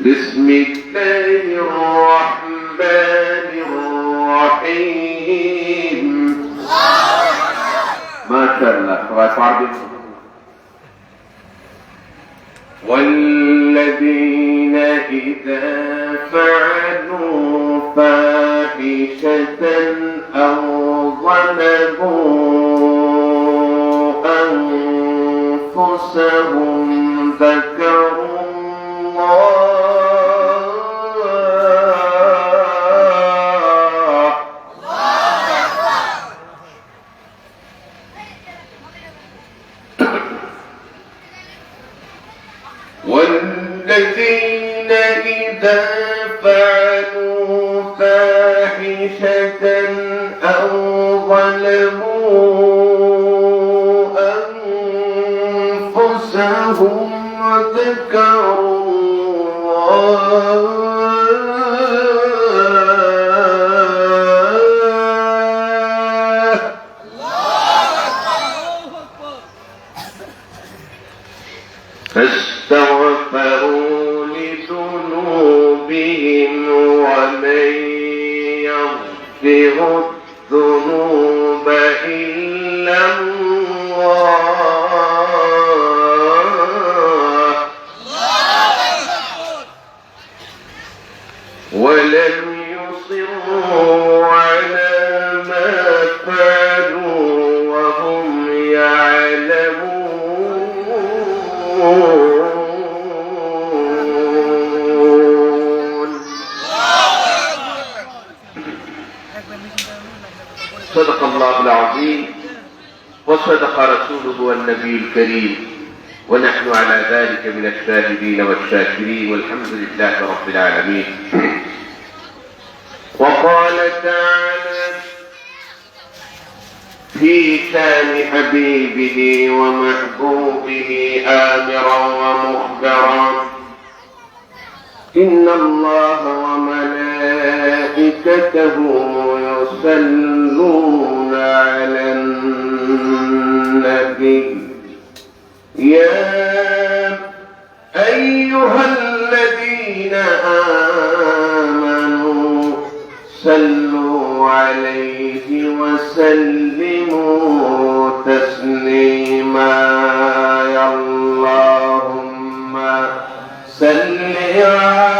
بسم الله الرحمن الرحيم. ما شاء الله خلاص عربي والذين إذا فعلوا فاحشة أو ظلموا أنفسهم ذكروا فعلوا فاحشة أو ظلموا أنفسهم ذكروا الله فاستغفروا النبي الكريم. ونحن على ذلك من الشاهدين والشاكرين. والحمد لله رب العالمين. وقال تعالى في شان حبيبه ومحبوبه آمرا ومخبرا. إن الله وملائكته يصلون على النبي يا أيها الذين آمنوا صلوا عليه وسلموا تسليما. يا اللهم صل على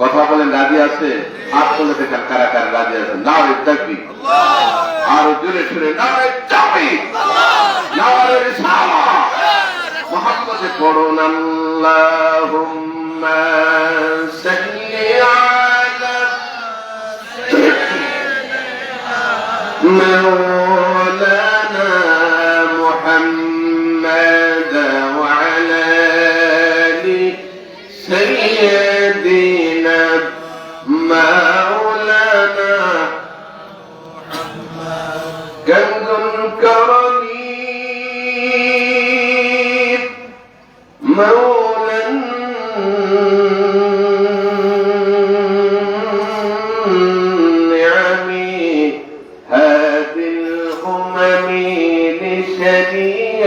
কথা বলেন রাজি আছে? হাত তুলে দেখেন কারা কারা রাজি আছে। নাও দেখবি আর জোরে সুরে নাও দেখবি মোহাম্মদে পড়ুন আল্লাহুম্মা আলা مولانا كنز كرمي مولى النعم هذه الأمم لشريعته.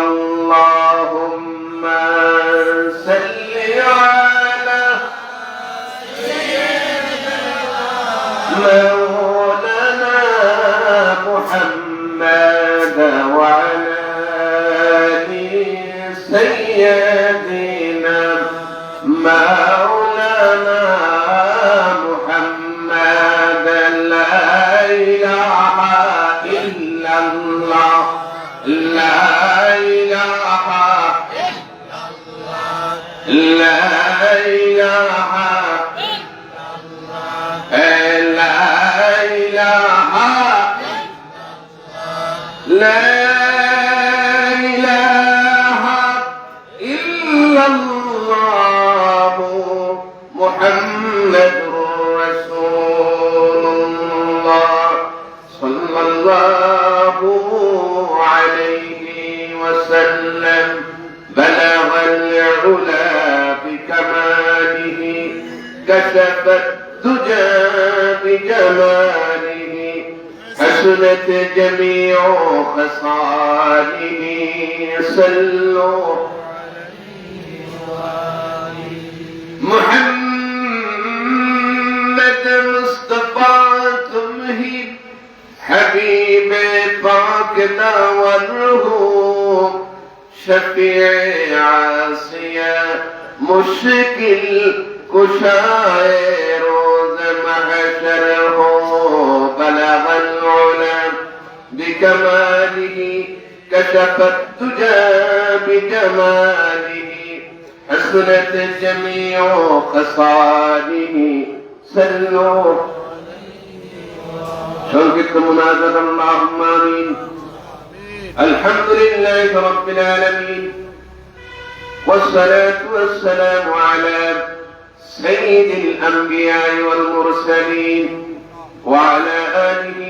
اللهم Amen. حسنت جميع خصاله صلوا. محمد مصطفى تمہی حبیب پاک داور ہو شفیع عاصیہ مشکل بلغ العلا بكماله كشف الدجى بجماله. حسنت جميع خصاله سلوا شوكت منازل اللهم آمين. الحمد لله رب العالمين والصلاة والسلام على سيد الأنبياء والمرسلين وعلى آله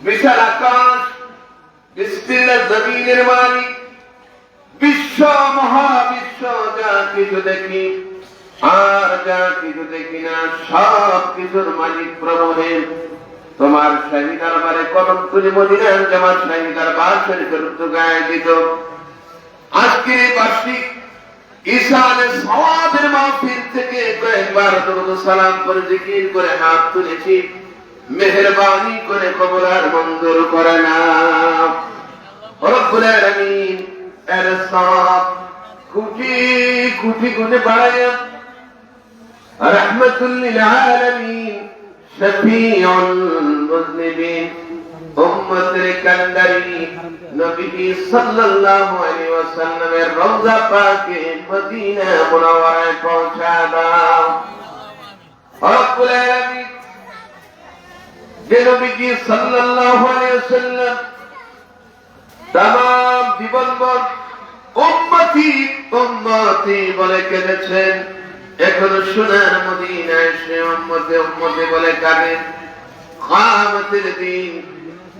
বিশাল আকাশ বিস্তীর্ণ জমিনের মালিক বিশ্ব, মহাবিশ্ব, যা কিছু দেখি, আর যা কিছু দেখি না, সব কিছুর মালিক প্রভু তোমার শাহী দরবারে কদম তুলি মদিনার জামাত শাহী দরবার শরীফের উদ্যোগে আয়োজিত আজকের বার্ষিক ঈশানের সওয়াবের মাহফিল থেকে কয়েকবার সালাম করে জিকির করে হাত তুলেছি। মেহরবানি করে কবল আর মন্দর করে না। রব্বুল পৌঁছা যে নবীজি সাল্লাল্লাহু আলাইহি জীবনভর উম্মতি উম্মতি বলে কেঁদেছেন। এখনও সোনার মদিনায় সে উম্মতে উম্মতে বলে কাঁদেন কামতের দিন,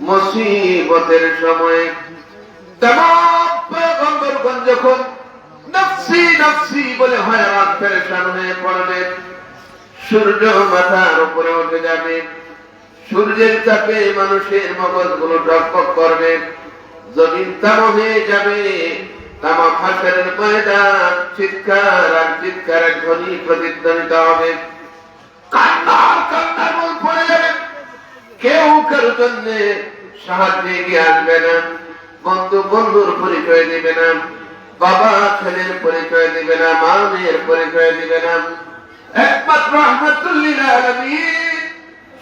মুসিবতের সময় পয়গম্বরগণ যখন নফসি নফসি বলে পেরেশান হয়ে পড়বেন সূর্য মাথার উপরে উঠে যাবে। সূর্যের তাপে মানুষের মগজগুলো টকপক করবে, জমিন তাম হয়ে যাবে তামা ফাঁসের ময়দান চিৎকার আর চিৎকার এক ধ্বনি প্রতিধ্বনিত হবে। কেউ কারও জন্য সাহায্যে এগিয়ে আসবে না, বন্ধু বন্ধুর পরিচয় দিবে না, বাবা ছেলের পরিচয় দিবে না, মা মেয়ের পরিচয় দিবে না। একমাত্র রহমতুল্লিল আলমীর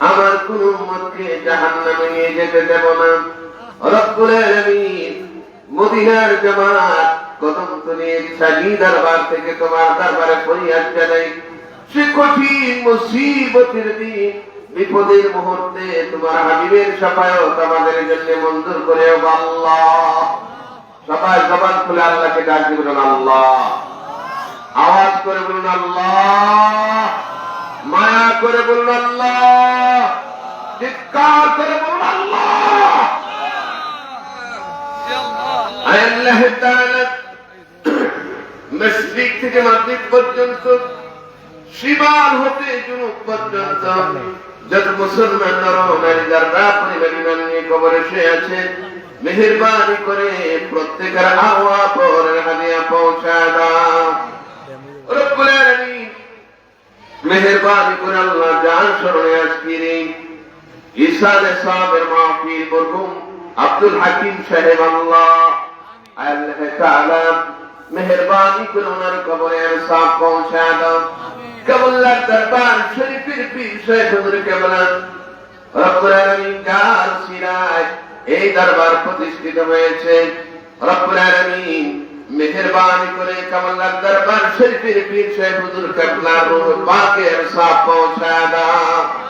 আমার কোন উম্মতকে জাহান্নামে নিয়ে যেতে দেব না। মদিনার কদম সাজি দরবার থেকে তোমার দরবারে জানাই, সে কঠিন দিন, বিপদের মুহূর্তে তোমার হাবিবের আমাদের জন্য মঞ্জুর করে সবাই খুলে আল্লাহকে আল্লাহ। আওয়াজ করে বলুন, আল্লাহ। মায়া করে বলুন, আল্লাহ। চিৎকার করে বলুন আল্লাহ আল্লাহ তাআলা, মসজিদ থেকে মাদ্রিদ পর্যন্ত শিবাল হতে জুনুব পর্যন্ত যত মুসলমান নর নারী যারা পরিবার নিয়ে কবরে শুয়ে আছেন মেহরবানি করে প্রত্যেকের আওয়া পরের হাদিয়া পৌঁছা দাও। মেহরবানি করে আল্লাহ জান স্মরণে আজকের ইসালে সাহেবের মাহফিল মরহুম আব্দুল হাকিম সাহেব আল্লাহ। আল্লাহ তাআলা মেহরবানি করে ওনার কবরে সাফ পৌঁছা দাও। কবুল্লাহ দরবার শরীফের পীর সাহেব হুজুর কেবলা। রব্বুল আলামিন যার সিরাজ এই দরবার প্রতিষ্ঠিত হয়েছে। রব্বুল আলামিন মেহরবানি করে কমলার দরবার শরীফের পীর সাহেব হুজুর কেবলা রূহ পাকের সাফ পৌঁছা দাও।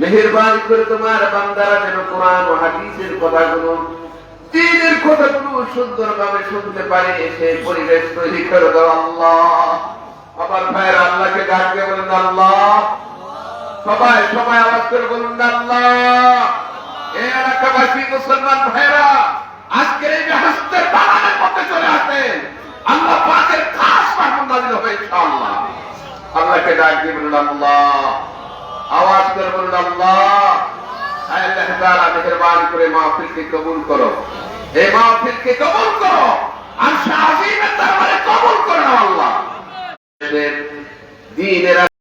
মেহেরবানি করে তোমার বান্দারা যেন কোরআন ও হাদিসের কথাগুলো দিনের কথাগুলো সুন্দরভাবে শুনতে পারে সেই পরিবেশ তৈরি করে দাও আল্লাহ। আমার ভাইয়ের আল্লাহকে ডাকতে বলেন আল্লাহ। সবাই সবাই আওয়াজ করে বলুন আল্লাহ। এই এলাকাবাসী, মুসলমান ভাইরা আজকের এই হাস্তের বাগানের মধ্যে চলে আসেন। আল্লাহ পাকের খাস নাজিল হবে ইনশাআল্লাহ। আল্লাহকে ডাক দিয়ে বলুন আল্লাহ। করে বলুন, আল্লাহ! আল্লাহ তাআলা, মেহেরবানি কবুল করো। এই মাহফিলকে কবুল করো। আর দরবারে কবুল করো আল্লাহ।